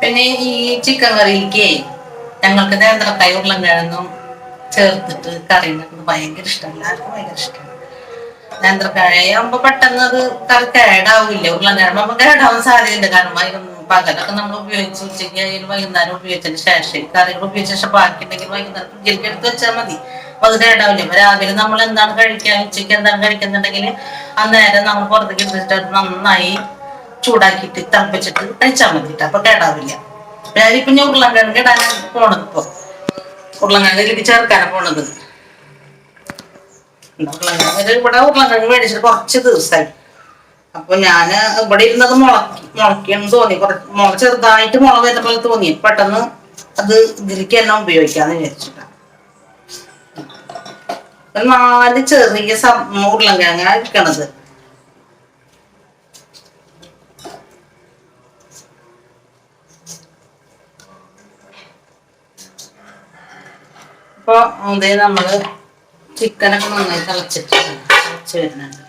പിന്നെ ഈ ചിക്കൻ കറിയിലേക്ക് ഞങ്ങൾക്ക് നേന്ത്രക്കായ കിഴങ്ങും ചേർത്തിട്ട് കറി ഉണ്ടാക്കുന്നത് ഭയങ്കര ഇഷ്ടം എല്ലാവർക്കും ഭയങ്കര ഇഷ്ടമാണ്. നേന്ത്രക്കായ ആകുമ്പോ പെട്ടെന്ന് അത് കറി കേടാവില്ല. ഉരുളൻകിഴങ്ങ് ആകുമ്പോൾ കേടാവാൻ സാധ്യതയുണ്ട്. കാരണം പകലൊക്കെ നമ്മൾ ഉപയോഗിച്ച് ഉച്ചയ്ക്ക് അതിന് വൈകുന്നേരം ഉപയോഗിച്ചതിന് ശേഷം കറികൾ ഉപയോഗിച്ച ശേഷം ബാക്കിയുണ്ടെങ്കിൽ വൈകുന്നേരം ഫ്രിഡ്ജിലേക്ക് എടുത്ത് വെച്ചാൽ മതി. അപ്പൊ അത് കേടാവില്ല. അപ്പൊ രാവിലെ നമ്മൾ എന്താണ് കഴിക്കാൻ ഉച്ചയ്ക്ക് എന്താണ് കഴിക്കുന്നുണ്ടെങ്കിൽ അന്നേരം നമ്മൾ പുറത്തേക്ക് എടുത്തിട്ട് നന്നായി ചൂടാക്കിയിട്ട് തിളപ്പിച്ചിട്ട് കഴിച്ചാൽ മതി അപ്പൊ കേടാവില്ല. ഞാനിപ്പോ ഞാൻ ഉരുളങ്കിഴങ്ങ് ഇടാനാണ് പോണത് ഇപ്പൊ. ഉരുളങ്കിഴങ്ങിലേക്ക് ചേർക്കാനാണ് പോണത്. ഉരുളങ്കിഴങ്ങ് ഇവിടെ ഉരുളങ്കിഴങ്ങ് മേടിച്ചിട്ട് കുറച്ച് ദിവസമായി അപ്പൊ ഞാൻ ഇവിടെ ഇരുന്നത് മുളക്കി. മുളക്കിയെന്ന് തോന്നി. കുറച്ച് മുള ചെറുതായിട്ട് മുള വരുന്ന പോലെ തോന്നി. പെട്ടെന്ന് അത് ഇതിലേക്ക് തന്നെ ഉപയോഗിക്കാന്ന് വിചാരിച്ചിട്ടാ. ഒരു നാല് ചെറിയ സം ഉരുളൻകിഴങ്ങ ഇരിക്കണത്. അപ്പൊ അതേ നമ്മൾ ചിക്കനൊക്കെ നന്നായി തിളച്ചിട്ടുണ്ട് തിളച്ച് വരുന്നുണ്ട്.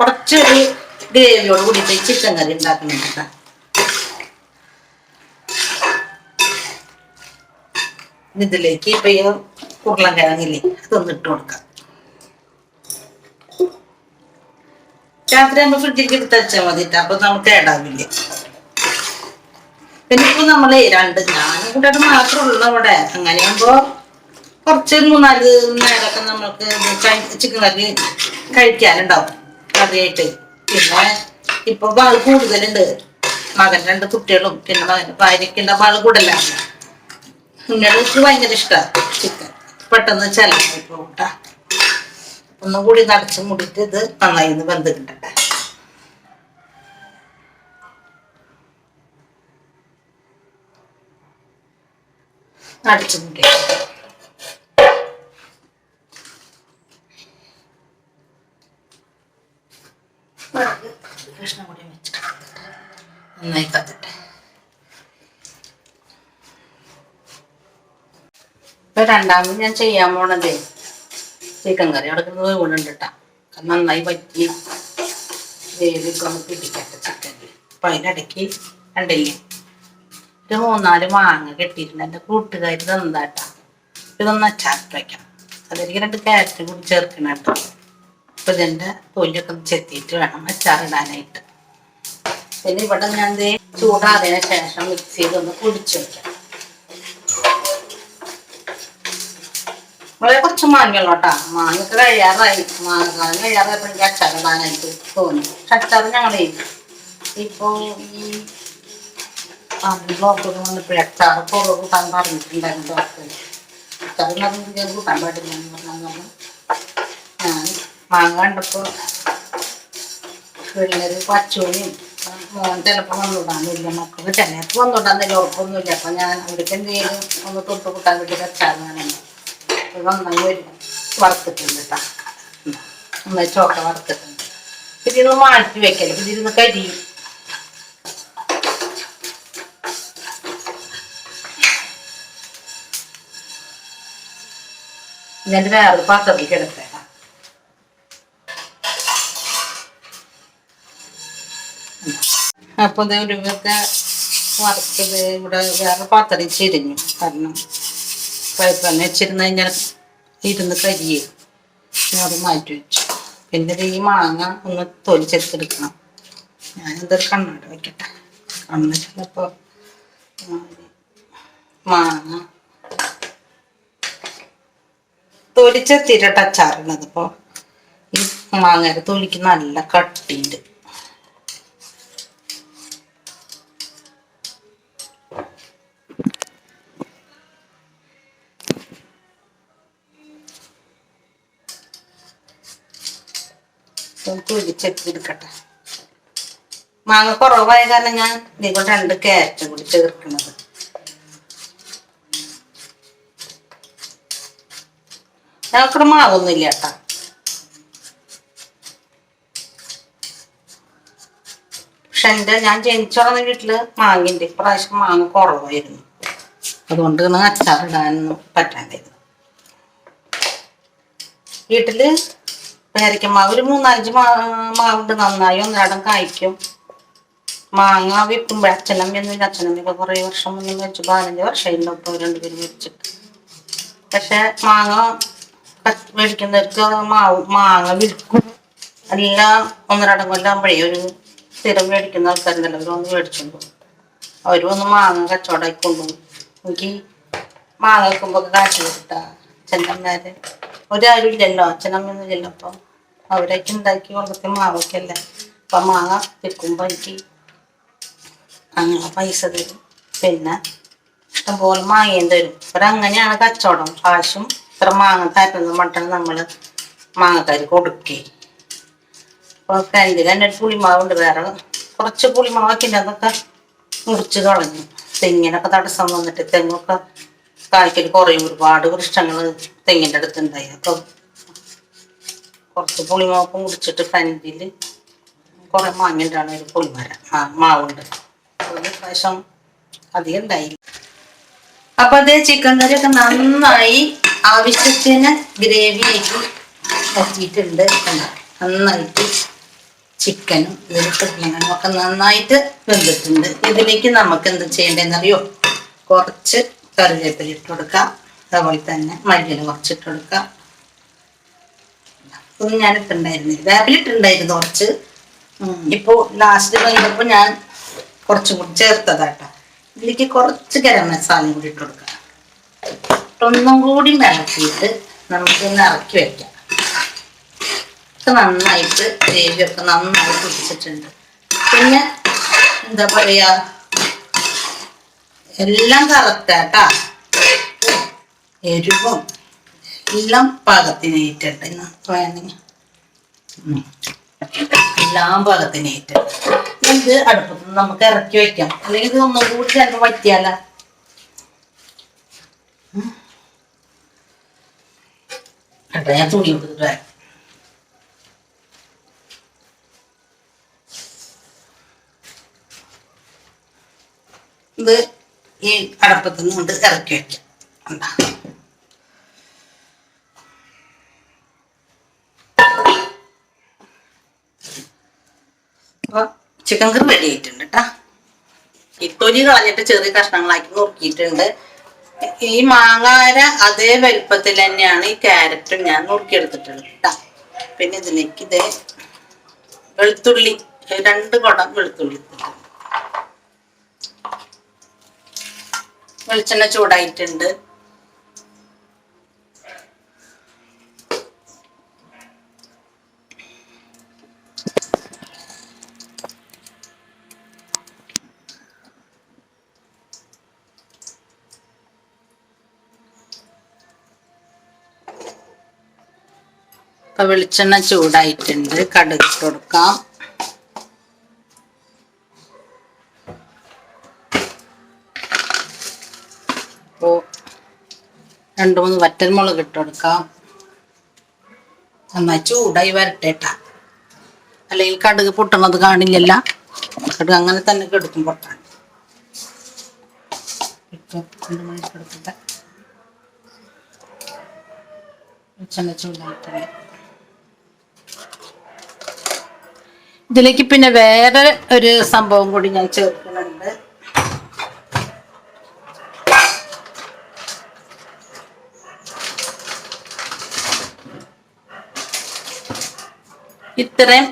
കുറച്ചൊരു ഗ്രേവിയോട് കൂടിയിട്ട് ചിക്കൻ കറി ഉണ്ടാക്കുന്നുണ്ട് കേട്ടോ. ഇതിലേക്ക് ഇപ്പൊ ഈ ഉരുളൻകിഴങ്ങില്ലേ അതൊന്ന് ഇട്ട് കൊടുക്കാം. രാത്രി നമ്മൾ ഫ്രിഡ്ജിലേക്ക് എടുത്ത് വെച്ചാൽ മതി. അപ്പൊ നമുക്ക് ഏടാവില്ല പിന്നെ ഇപ്പൊ നമ്മൾ രണ്ട് ഞാനും കൂടെ മാത്രമേ ഉള്ളൂ അവിടെ. അങ്ങനെയാകുമ്പോ കുറച്ച് മൂന്നാൽ നേരമൊക്കെ നമ്മൾക്ക് ചിക്കൻ കറി കഴിക്കാനുണ്ടാവും കറിയായിട്ട്. പിന്നെ ഇപ്പൊ ആൾ കൂടുതലുണ്ട്. മകൻ രണ്ട് കുട്ടികളും പിന്നെ മകൻ ഭാര്യക്കുണ്ട ആൾ കൂടുതലാണ് കുഞ്ഞികൾക്ക് ഭയങ്കര ഇഷ്ടമാണ് ചിക്കൻ പെട്ടെന്ന് ചെലവായി പോകട്ടാ ഒന്നും കൂടി നടച്ച് മുടിയിട്ട് ഇത് നന്നായി ഒന്ന് വെന്ത് നടച്ചു മുടി നന്നായി കത്തിട്ടെ. ഇപ്പൊ രണ്ടാമത് ഞാൻ ചെയ്യാൻ പോണതേ. ചിക്കൻ കറി അടക്കുന്നത് അത് നന്നായി വറ്റി. വേവിക്ക് ഒന്ന് പിടിക്കട്ടെ ചിക്കനിൽ അപ്പൊ അതിനിടയ്ക്ക് കണ്ടില്ലേ? ഒരു മൂന്നാൽ മാങ്ങ കെട്ടിയിട്ടുണ്ട്. എന്റെ കൂട്ടുകാരി തന്നാട്ടാ ഇതൊന്ന് അച്ചാറിട്ട് വയ്ക്കാം അതിലേക്ക് രണ്ട് ക്യാരറ്റ് കൂടി ചേർക്കണം കേട്ടോ. അപ്പൊ ഇതിന്റെ തൊലിയൊക്കെ ചെത്തിയിട്ട് വേണം അച്ചാറിടാനായിട്ട്. പിന്നെ ഇവിടെ ഞാൻ ചൂടാതിന് ശേഷം മിക്സിയിൽ ഒന്ന് പൊടിച്ചു വയ്ക്കാം വളരെ കുറച്ച് മാങ്ങയുള്ളൂ കേട്ടോ. മാങ്ങയൊക്കെ കഴിയാറായി. മാങ്ങ കഴിയാറായപ്പോൾ എനിക്ക് അച്ചാറിടാനായിട്ട് തോന്നി. പക്ഷെ അച്ചാർ ഞങ്ങളെ ഇപ്പോൾ ഈ ബ്ലോക്കൊക്കെ വന്നപ്പോഴേ അച്ചാർ കുറവ് കൂട്ടാൻ പറഞ്ഞിട്ടുണ്ടായിരുന്നു ഡോക്ടർ അച്ചാറിനകത്ത് ഞാൻ കൂട്ടാൻ പാടില്ല എന്ന് പറഞ്ഞാൽ ഞാൻ മാങ്ങ കണ്ടപ്പോൾ പിള്ളേര് പച്ചോളിയും മോൻ ചിലപ്പോൾ വന്നുവിടാന്നില്ല മക്കൾക്ക് ചിലപ്പോൾ വന്നുവിടാന്നില്ല ഉറപ്പൊന്നുമില്ല. അപ്പം ഞാൻ അവർക്ക് എന്തെങ്കിലും ഒന്ന് തൊട്ട് കൂട്ടാൻ വേണ്ടി അച്ചാർ ഇത് നന്നായി വരും വറുത്തിട്ടുണ്ട് കേട്ടോ നന്നായി ചോക്ക വറുത്തിട്ടുണ്ട്. ഇതിരുന്ന് മാറ്റി വെക്കൽ ഇതിരുന്ന് കരിയും ഞാൻ വേറൊരു പാത്രത്തിലേക്ക് എടുത്തേക്കാം അപ്പൊ ഇത് ഒരു വിധത്തെ വറുത്തത് ഇവിടെ വേറെ പാത്രം ചിരിഞ്ഞു. കാരണം പഴുത്തന്നെ വെച്ചിരുന്ന് കഴിഞ്ഞാൽ ഇരുന്ന് കരിയേ. അത് മാറ്റി വെച്ചു. പിന്നെ ഈ മാങ്ങ ഒന്ന് തൊലിച്ചെടുത്തെടുക്കണം. ഞാനെന്തൊരു കണ്ണാട് വെക്കട്ടെ? കണ്ണ് ചിലപ്പോ മാങ്ങ തൊലിച്ചെത്തിയിട്ട അച്ചാറിനത് ഇപ്പോ ഈ മാങ്ങയുടെ തൊലിക്ക് നല്ല കട്ടിയുണ്ട്. തൊലിച്ചെത്തിയെടുക്കട്ടെ മാങ്ങ കുറവായ കാരണം ഞാൻ ഇതിൽ രണ്ട് ക്യാരറ്റ് കൂടി ചേർക്കുന്നത്. ഞങ്ങൾക്കിടെ മാവൊന്നുമില്ല കേട്ടാ. പക്ഷെ എന്റെ ഞാൻ ജനിച്ചു വളർന്ന വീട്ടിൽ മാങ്ങിന്റെ ഇപ്രാവശ്യം മാങ്ങ കുറവായിരുന്നു. അതുകൊണ്ട് അച്ചാറിടാനൊന്നും പറ്റാണ്ടായിരുന്നു. വീട്ടിൽ പേരയ്ക്ക മാവ് ഒരു മൂന്നാലഞ്ച് മാ മാവുണ്ട് നന്നായി. ഒന്നിടം കായ്ക്കും. മാങ്ങ വിൽക്കുമ്പോൾ അച്ഛനമ്മയൊന്നും അച്ഛനമ്മയൊക്കെ കുറെ വർഷം മുന്നേ വെച്ചു പതിനഞ്ച് വർഷമായിരുന്നു ഇപ്പൊ രണ്ടുപേരും മേടിച്ചിട്ട്. പക്ഷെ മാങ്ങ മേടിക്കുന്നവർക്ക് മാവ് മാങ്ങ വിൽക്കും. എല്ലാം ഒന്നരടം കൊല്ലാകുമ്പോഴേ ഒരു സ്ഥിരം മേടിക്കുന്ന ആൾക്കാരുണ്ടല്ലോ അവരൊന്ന് വന്ന് അവരും ഒന്ന് മാങ്ങ കച്ചവടമായി കൊണ്ടുപോകും. എനിക്ക് മാങ്ങ വെക്കുമ്പോൾ കാശ് കൊടുത്താ അച്ഛനമ്മമാര് ഒരാരും ഇല്ലല്ലോ. അച്ഛനമ്മയൊന്നും ഇല്ലല്ലോ. അപ്പം അവരൊക്കെ ഉണ്ടാക്കി കൊണ്ടത്തെ മാവൊക്കെ അപ്പൊ അപ്പം മാങ്ങ വിൽക്കുമ്പോൾ എനിക്ക് അങ്ങനെ പൈസ തരും. പിന്നെ ഇഷ്ടംപോലെ മാങ്ങയും തരും. ഇവർ അങ്ങനെയാണ് കച്ചവടം. കാശും ഇത്ര മാങ്ങ തരുന്നത് മട്ടൺ നമ്മൾ മാങ്ങക്കാർ കൊടുക്കേ അപ്പോൾ ഫ്രണ്ടിൽ ഒരു പുളിമാവുണ്ട് വേറെ. കുറച്ച് പുളിമാവൊക്കെ അതൊക്കെ മുറിച്ച് കളഞ്ഞു. തെങ്ങിനൊക്കെ തടസ്സം വന്നിട്ട് തെങ്ങൊക്കെ കായ്ക്കൽ കുറയും. ഒരുപാട് വൃക്ഷങ്ങൾ തെങ്ങിന്റെ അടുത്തുണ്ടായി. അപ്പം കുറച്ച് പുളിമാപ്പും കുടിച്ചിട്ട് ഫ്രണ്ടിൽ കുറേ മാങ്ങിണ്ടാണ് ഒരു പുളിമരം ആ മാവുണ്ട്. ഒരു പ്രാവശ്യം അധികം ഉണ്ടായി അപ്പൊ അതേ ചിക്കൻ കറിയൊക്കെ നന്നായി ആവശ്യത്തിന് ഗ്രേവിയായിട്ട് കണ്ടോ? നന്നായിട്ട് ചിക്കനും ഇതിൽ കിട്ടണങ്ങളും ഒക്കെ നന്നായിട്ട് വെന്തിട്ടുണ്ട്. ഇതിലേക്ക് നമുക്ക് എന്ത് ചെയ്യേണ്ടതെന്നറിയോ? കുറച്ച് കറിവേപ്പില ഇട്ട് കൊടുക്കാം. അതുപോലെ തന്നെ മല്ലിയില കുറച്ചിട്ട് കൊടുക്കാം. ഇതൊന്നും ഞാൻ ഇട്ടുണ്ടായിരുന്നു കുറച്ച്. ഇപ്പോ ലാസ്റ്റ് കഴിഞ്ഞപ്പോൾ ഞാൻ കുറച്ചും കൂടി ചേർത്തതാട്ടോ. ഇതിലേക്ക് കുറച്ച് ഗരം മസാലയും കൂടി ഇട്ട് കൊടുക്കാം. ഒന്നും കൂടി ഇളക്കിയിട്ട് നമുക്ക് ഇന്ന് ഇറക്കി വെക്കാം. ഒക്കെ നന്നായിട്ട് ഗ്രേവിയൊക്കെ നന്നായി പിടിച്ചിട്ടുണ്ട് പിന്നെ എന്താ പറയാ എല്ലാം കറക്റ്റാട്ടാ എരിവും എല്ലാം പാകത്തിനേറ്റുണ്ട് ഇന്ന് വേണമെങ്കിൽ. എല്ലാം പാകത്തിനേറ്റ് ഇത് അടുപ്പത്ത് നമുക്ക് ഇറക്കി വെക്കാം. അല്ലെങ്കിൽ ഇത് ഒന്നും കൂടി ചിലപ്പോൾ പറ്റിയാല കേട്ടോ ഞാൻ തുണി കൊടുത്തിട്ട് വരാം. ഇത് ഈ അടപ്പത്ത് നിന്ന് കൊണ്ട് ഇറക്കി വെക്കാം. കണ്ടാ അപ്പൊ ചിക്കൻ കറി റെഡി ആയിട്ടുണ്ട് കേട്ടാ ഈ കളഞ്ഞിട്ട് ചെറിയ കഷ്ണങ്ങളാക്കി നുറുക്കിയിട്ടുണ്ട്. ഈ മാങ്ങാര അതേ വലുപ്പത്തിൽ തന്നെയാണ് ഈ ക്യാരറ്റും ഞാൻ നുറുക്കിയെടുത്തിട്ടുള്ളത് കേട്ടാ പിന്നെ ഇതിലേക്ക് ഇതേ വെളുത്തുള്ളി രണ്ട് കുടം വെളുത്തുള്ളി. വെളിച്ചെണ്ണ ചൂടായിട്ടുണ്ട്. ഇപ്പൊ വെളിച്ചെണ്ണ ചൂടായിട്ടുണ്ട്. കടുക് കൊടുക്കാം. അപ്പോ രണ്ട് മൂന്ന് വറ്റൽമുളക് ഇട്ട് കൊടുക്കാം. നന്നായി ചൂടായി വരട്ടേട്ടാ അല്ലെങ്കിൽ കടുക് പൊട്ടണത് കാണില്ലല്ല. കടുക് അങ്ങനെ തന്നെ കെടുക്കും പൊട്ടാൻ. രണ്ട് ഇതിലേക്ക് പിന്നെ വേറെ ഒരു സംഭവം കൂടി ഞാൻ ചേർക്കുന്നുണ്ട്. ഇത്രയും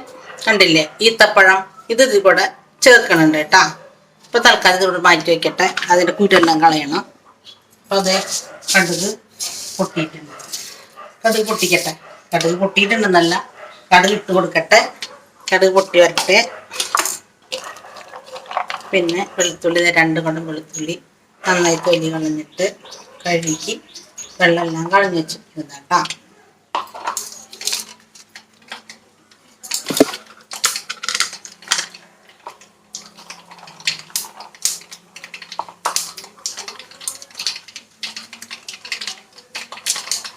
കണ്ടില്ലേ? ഈത്തപ്പഴം ഇത് ഇതിൽ കൂടെ ചേർക്കണുണ്ട് കേട്ടാ. ഇപ്പൊ തൽക്കാലം ഇതിലൂടെ മാറ്റി വെക്കട്ടെ. അതിന്റെ കുരെല്ലാം കളയണം. അപ്പൊ അതെ കടുക് പൊട്ടിയിട്ടുണ്ട്. കടുക് പൊട്ടിക്കട്ടെ. കടുക് പൊട്ടിയിട്ടുണ്ടെന്നല്ല കടുക് ഇട്ട് കൊടുക്കട്ടെ. കടുക് പൊട്ടി വരട്ടെ. പിന്നെ വെളുത്തുള്ളി രണ്ട് കൊണ്ടും വെളുത്തുള്ളി നന്നായി തൊലി കളഞ്ഞിട്ട് കഴുകി വെള്ളമെല്ലാം കളഞ്ഞു വെച്ചിരിക്കുന്ന കേട്ടോ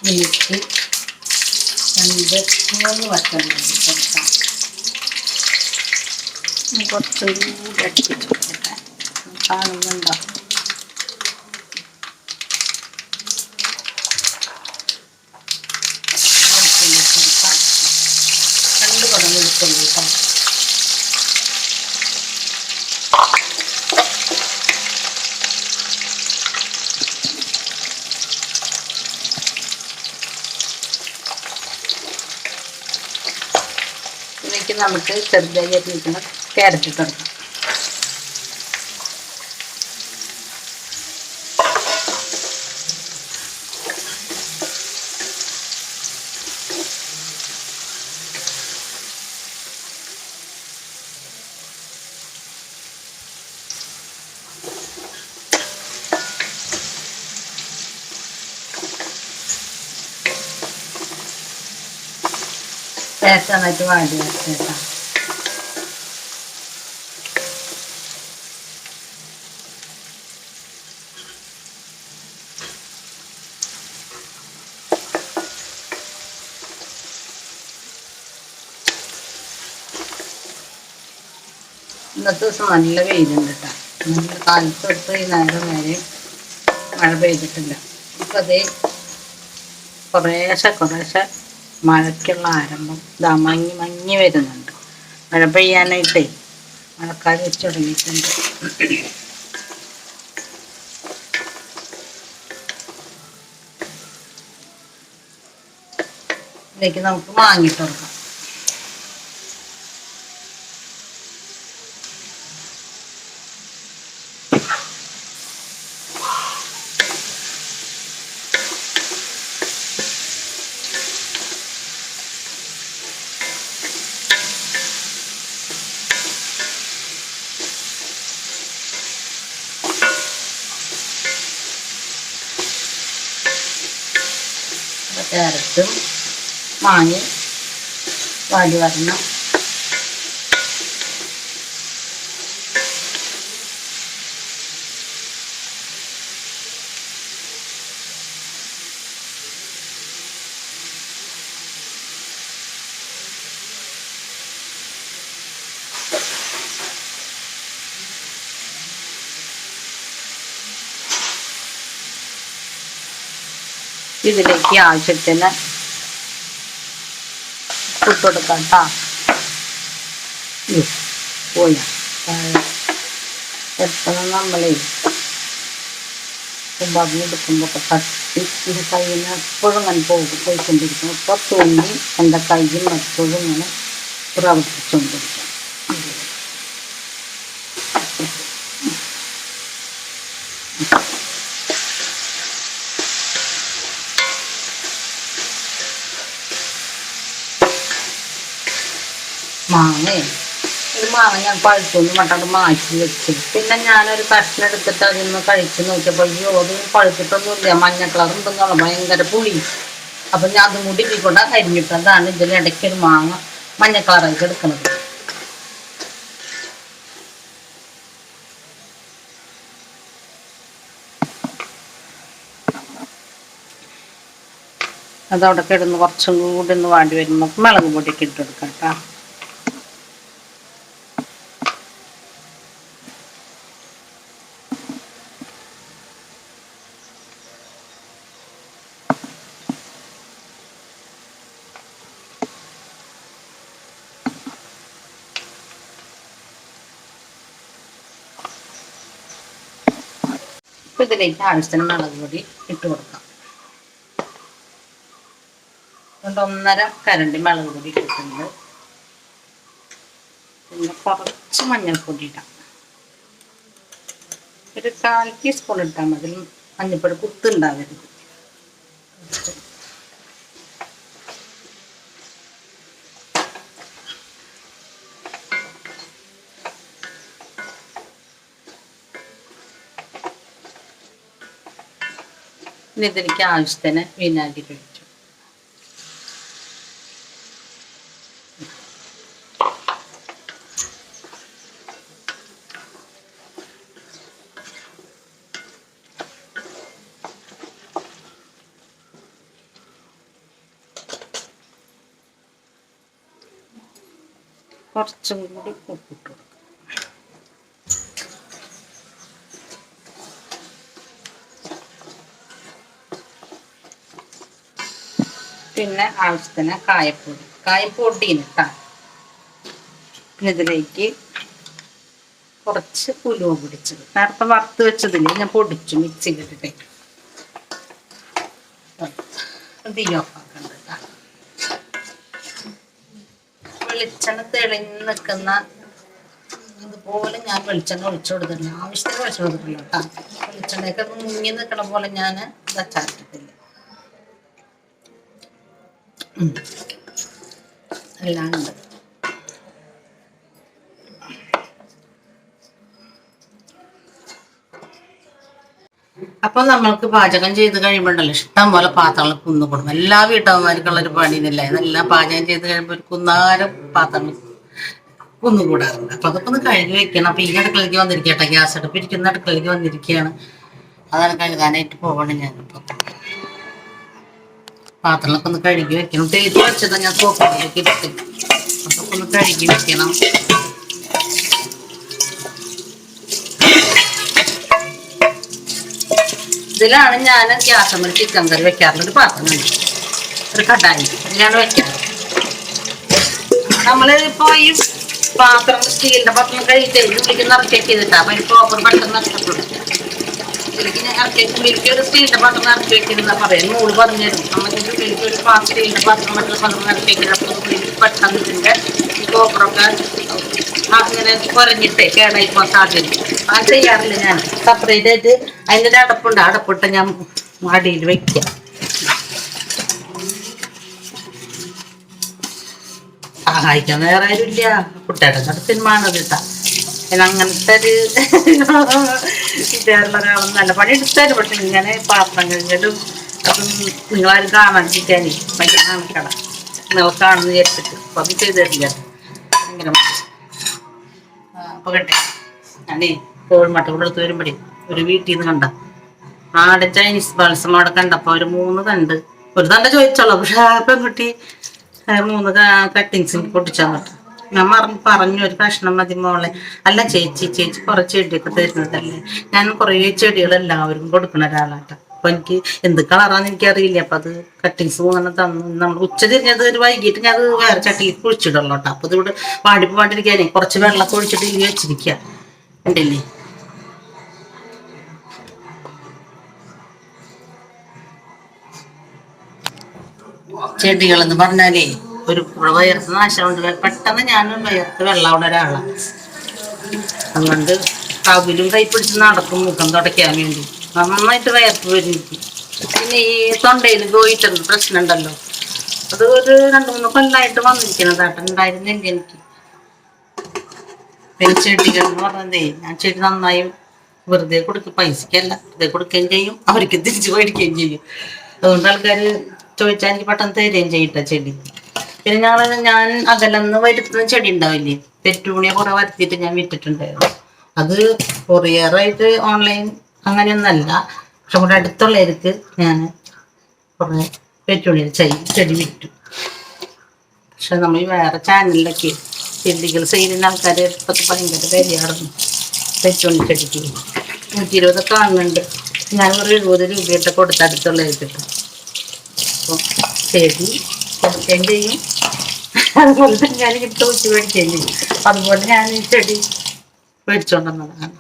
എന്നിട്ട് രണ്ട് മൂന്ന് വട്ടം കൊടുക്കാം. കുറച്ചുകൂടി അടുപ്പിച്ച് കൊടുക്കട്ടെ കാണുന്നുണ്ടോ രണ്ട് പടം വെളുത്തുള്ളൂ കേട്ടോ ഇതിലേക്ക് ക്യാരറ്റ് ഇട്ട് കൊടുക്കാം. നന്നായിട്ട് വാടി വരച്ചേക്കാം ഇന്നത്തെ ദിവസം നല്ല വെയിലുണ്ട് കേട്ടോ നല്ല കാലത്ത് തൊട്ട് ഈ നേരം വരെ മഴ പെയ്തിട്ടില്ല. ഇപ്പം അതേ കുറേശ്ശെ കുറേശ്ശെ മഴയ്ക്കുള്ള ആരംഭം ഇതാ മങ്ങി മങ്ങി വരുന്നുണ്ട്. മഴ പെയ്യാനായിട്ടേ മഴക്കാർ വെച്ച് തുടങ്ങിയിട്ടുണ്ട്. ഇതിലേക്ക് നമുക്ക് മാങ്ങിയിട്ട് കൊടുക്കാം ക്യാരറ്റും മാങ്ങി വാടി വരണം ഇതിലേക്ക് ആവശ്യത്തിന് ഉപ്പ് കൊടുക്കാം കേട്ടോ പോയാ. എപ്പോഴും നമ്മളേ. എടുക്കുമ്പോൾ തട്ടി ഇത് കയ്യിൽ നിന്ന് എപ്പോഴും അങ്ങനെ പോകും പോയിക്കൊണ്ടിരിക്കും. ഇപ്പോൾ തോന്നി എന്റെ കയ്യിൽ എപ്പോഴും ഇങ്ങനെ പ്രവർത്തിച്ചുകൊണ്ടിരിക്കും. മാങ്ങ. ഒരു മാങ്ങ ഞാൻ പഴുത്തൊന്നും മട്ടാണ്ട് മാറ്റി വെച്ചു. പിന്നെ ഞാനൊരു കഷ്ണം എടുത്തിട്ട് അതിൽ നിന്ന് കഴിച്ച് നോക്കിയപ്പോൾ അത് പഴുത്തിട്ടൊന്നുമില്ല. മഞ്ഞ കളർ ഉണ്ടെന്നുള്ള ഭയങ്കര പുളി. അപ്പൊ ഞാൻ അതും കൂടി ഇതിക്കൊണ്ട് അരിഞ്ഞിട്ട് അതാണ് ഇതിൽ ഇടയ്ക്ക് ഒരു മാങ്ങ മഞ്ഞ കളറായിട്ട് എടുക്കുന്നത് അതവിടെ കിടന്ന് കുറച്ചും കൂടി ഒന്ന് വാണ്ടി വരുമ്പോൾ മുളക് പൊടിയൊക്കെ ഇട്ടെടുക്കാം കേട്ടോ. ഇതിലേക്ക് ആവശ്യത്തിന് മുളക് പൊടി ഇട്ട് കൊടുക്കാം. അതുകൊണ്ട് ഒന്നര കരണ്ടി മുളക് പൊടി ഇട്ടിട്ടുണ്ട്. പിന്നെ കുറച്ച് മഞ്ഞൾപ്പൊടി ഇടാം. ഒരു കാൽ ടീസ്പൂൺ ഇട്ടാൽ മതി. മഞ്ഞൾപ്പൊടി കുത്തുണ്ടാവരുത്. ഇനി ആവശ്യത്തിന് വിനാഗിരി ഒഴിച്ചു. കുറച്ചും കൂടി ഉപ്പിട്ട് പിന്നെ ആവശ്യത്തിന് കായപ്പൊടി. കായപ്പൊടി ഇട്ടാ പിന്നെ ഇതിലേക്ക് കുറച്ച് ഉലുവ പൊടിച്ചത്. നേരത്തെ വറുത്ത് വെച്ചതിൽ ഞാൻ പൊടിച്ചു തീ ഓഫാക്കണ്ട വെളിച്ചെണ്ണ തെളിഞ്ഞ് നിൽക്കുന്ന ഇതുപോലെ ഞാൻ വെളിച്ചെണ്ണ ഒഴിച്ചു കൊടുത്തിട്ടില്ല. ആവശ്യത്തിന് ഒഴിച്ചു കൊടുത്തിട്ടില്ല കേട്ടോ വെളിച്ചെണ്ണയൊക്കെ മുങ്ങി നിൽക്കണ പോലെ ഞാൻ എല്ലാം ഉണ്ട് അപ്പൊ നമ്മൾക്ക് പാചകം ചെയ്ത് കഴിയുമ്പോണ്ടല്ലോ ഇഷ്ടം പോലെ പാത്രങ്ങൾ കുന്നു കൊടുക്കും. എല്ലാ വീട്ടമ്മമാർക്കുള്ള ഒരു പണിയുന്നില്ല ഇതെല്ലാം പാചകം ചെയ്ത് കഴിയുമ്പോൾ ഒരു കുന്നാരം പാത്രങ്ങൾ കുന്നുകൂടാറുണ്ട് അപ്പൊ അതൊക്കെ ഒന്ന് കഴുകി വെക്കണം. അപ്പൊ ഈ അടുക്കളയ്ക്ക് വന്നിരിക്കട്ടെ. ഗ്യാസ് അടുപ്പ് ഇരിക്കുന്ന അടുക്കളയ്ക്ക് വന്നിരിക്കുകയാണ്. അതാണ് കഴുകാനായിട്ട് പോകണം ഞാനിപ്പോ. പാത്രങ്ങളൊക്കെ ഒന്ന് കഴുകി വെക്കണം. തേച്ച് വെച്ചത് ഞാൻ സോഫയിലേക്ക് ഇട്ട് അതൊക്കെ ഒന്ന് കഴുകി വെക്കണം. ഇതിലാണ് ഞാൻ ഗ്യാസ് അമ്മ ചിക്കൻ കറി വെക്കാറുള്ള ഒരു പാത്രമുണ്ട് ഒരു കടായി. ഇതിലാണ് വെക്കാറ്. നമ്മൾ ഇപ്പൊ ഈ പാത്രം സ്റ്റീലിന്റെ പാത്രം കഴിച്ചിട്ട് ഉള്ളിലേക്ക് നിറച്ചേക്ക് ചെയ്തിട്ടാ. അപ്പൊ ഈ പ്രോപ്പർ പെട്ടെന്ന് നഷ്ടപ്പെടും. ഇതിലേക്ക് ഇറക്കി ഉള്ളിലേക്ക് ഒരു സ്റ്റീലിന്റെ പാത്രം നിറച്ച് വെക്കുന്ന പറയാം നൂറ് പറഞ്ഞു അമ്മയ്ക്ക് ഉള്ളിലേക്ക് ഒരു പാ സ്റ്റീലിന്റെ പാത്രം മറ്റുള്ള പാത്രം നിറച്ച് വെക്കുന്നത് അപ്പൊ ഉള്ളിലേക്ക് പെട്ടെന്ന് ഇതിന്റെ അങ്ങനെ കുറഞ്ഞിട്ട് കേടായി സാധ്യത ചെയ്യാറില്ല ഞാൻ. സെപ്പറേറ്റ് ആയിട്ട് അതിന്റെ അടപ്പുണ്ട്. അടപ്പിട്ട് ഞാൻ അടിയിൽ വെക്കാം സഹായിക്കാൻ വേറെ ആരുമില്ല കുട്ടിയുടെ കട സിനിമയാണ് കേട്ടാ. അങ്ങനത്തെ ഒരു ഒരാളും നല്ല പണി എടുത്താലും പക്ഷെ ഇങ്ങനെ പാത്രം കഴിഞ്ഞിട്ടും അപ്പം നിങ്ങളാരും കാണാതിരിക്കാനേ ഭയങ്കര കട നിങ്ങൾ കാണുന്ന വിചാരിച്ചിട്ട്. അപ്പൊ അത് ചെയ്ത് തരില്ല. ഭയങ്കര അപ്പൊ കേട്ടെ ഞാനേ കോഴിമട്ട കൂടെ എടുത്ത് വരുമ്പോഴേ ഒരു വീട്ടിൽ നിന്ന് കണ്ട. നാടൻ ചൈനീസ് ബാൽസം അവിടെ കണ്ടപ്പോ ഒരു മൂന്ന് കണ്ട്. ഒരു തണ്ട ചോദിച്ചോളൂ. പക്ഷെ ആ പെൺകുട്ടി മൂന്ന് കട്ടിങ്സ് പൊട്ടിച്ചാൽ പറ്റും ഞാൻ പറഞ്ഞു ഒരു പ്രശ്നം മതി മോളെ. അല്ല ചേച്ചി ചേച്ചി കുറെ ചെടിയൊക്കെ തരുന്നതല്ലേ? ഞാൻ കുറേ ചെടികൾ എല്ലാവരും കൊടുക്കുന്ന ഒരാളാട്ടോ. അപ്പൊ എനിക്ക് എന്ത് കളറാന്ന് എനിക്കറിയില്ല. അപ്പൊ അത് കട്ടിങ്സ് പോകുന്ന തന്നു നമ്മൾ ഉച്ച തിരിഞ്ഞത് ഒരു വൈകിട്ട് ഞാൻ അത് വേറെ ചട്ടിയിൽ കുഴിച്ചിടുള്ളൂ കേട്ടോ. അപ്പൊ ഇതിവിടെ വാടിപ്പ് വാണ്ടിരിക്കാനേ കുറച്ച് വെള്ളം ഒഴിച്ചിട്ട് ഇനി വെച്ചിരിക്കുക ഉണ്ടല്ലേ ചെടികൾ എന്ന് പറഞ്ഞാലേ ഒരു വയർത്ത് നാശമുണ്ട്. പെട്ടെന്ന് ഞാൻ വയർത്ത് വെള്ളം അവിടെ ഒരാളാണ് അതുകൊണ്ട് കവിലും കൈപ്പിടിച്ച് നടക്കും മുഖം തുടയ്ക്കാൻ വേണ്ടി. നന്നായിട്ട് വയർത്ത് വരും പിന്നെ ഈ തൊണ്ടയിൽ പോയിട്ടുണ്ട് പ്രശ്നമുണ്ടല്ലോ. അത് ഒരു രണ്ട് മൂന്ന് കൊല്ലായിട്ട് വന്നിരിക്കുന്നതായിട്ട് ഉണ്ടായിരുന്നില്ല എനിക്ക്. പിന്നെ ചെടികൾ പറഞ്ഞതേ ഞാൻ ചെടി നന്നായി വെറുതെ കൊടുക്കും. പൈസക്കല്ല. വെറുതെ കൊടുക്കുകയും ചെയ്യും. അവർക്ക് തിരിച്ചു മേടിക്കുകയും ചെയ്യും. അതുകൊണ്ട് ആൾക്കാർ ചോദിച്ചാൽ എനിക്ക് പെട്ടെന്ന് തരികയും ചെയ്യട്ടെ ചെടി. പിന്നെ ഞങ്ങൾ ഞാൻ അകലന്ന് വരുത്തുന്ന ചെടി ഉണ്ടാവില്ലേ? പെറ്റൂണിയെ കുറെ വരുത്തിയിട്ട് ഞാൻ വിറ്റിട്ടുണ്ടായിരുന്നു. അത് കൊറിയറായിട്ട് ഓൺലൈൻ അങ്ങനെയൊന്നല്ല. പക്ഷെ ഇവിടെ അടുത്തുള്ളവർക്ക് ഞാൻ കുറെ പെറ്റൂണിയിൽ ചെടി വിറ്റു. പക്ഷെ നമ്മൾ വേറെ ചാനലിലൊക്കെ ചെടികൾ ചെയ്യുന്ന ആൾക്കാർ ഇപ്പോഴത്തെ ഭയങ്കര വിലയായിരുന്നു പെറ്റൂണി ചെടിക്ക്. നൂറ്റി ഇരുപതൊക്കെ വാങ്ങുന്നുണ്ട്. ഞാൻ ഒരു എഴുപത് രൂപയിട്ട് കൊടുത്ത് അടുത്തുള്ളവർക്ക് അപ്പോൾ ചെടി കൊടുക്കുകയും ചെയ്യും. അതുപോലെ തന്നെ ഞാൻ ഇട്ട് വെച്ച് മേടിക്കുകയും ചെയ്യും. അതുപോലെ ഞാൻ ഈ ചെടി മേടിച്ചുകൊണ്ടുവന്നതാണ്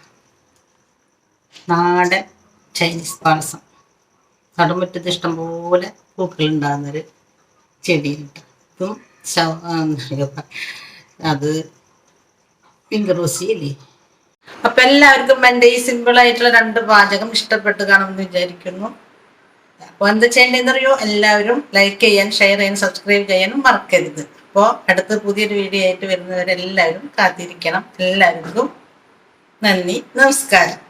നാടൻ ചൈനീസ് പായസം. നടുമുറ്റത്ത് ഇഷ്ടംപോലെ പൂക്കൾ ഉണ്ടാകുന്നൊരു ചെടിയുണ്ട് എന്താ അത് പിങ്ക് റോസി അല്ലേ? അപ്പൊ എല്ലാവർക്കും എന്റെ ഈ സിമ്പിളായിട്ടുള്ള രണ്ട് പാചകം ഇഷ്ടപ്പെട്ട് കാണുമെന്ന് വിചാരിക്കുന്നു. അപ്പൊ എന്ത് ചെയ്യേണ്ടതെന്നറിയോ എല്ലാവരും ലൈക്ക് ചെയ്യാൻ ഷെയർ ചെയ്യാൻ സബ്സ്ക്രൈബ് ചെയ്യാനും മറക്കരുത്. അപ്പോൾ അടുത്ത പുതിയൊരു വീഡിയോ ആയിട്ട് വരുന്നവരെല്ലാവരും കാത്തിരിക്കണം. എല്ലാവർക്കും നന്ദി നമസ്കാരം.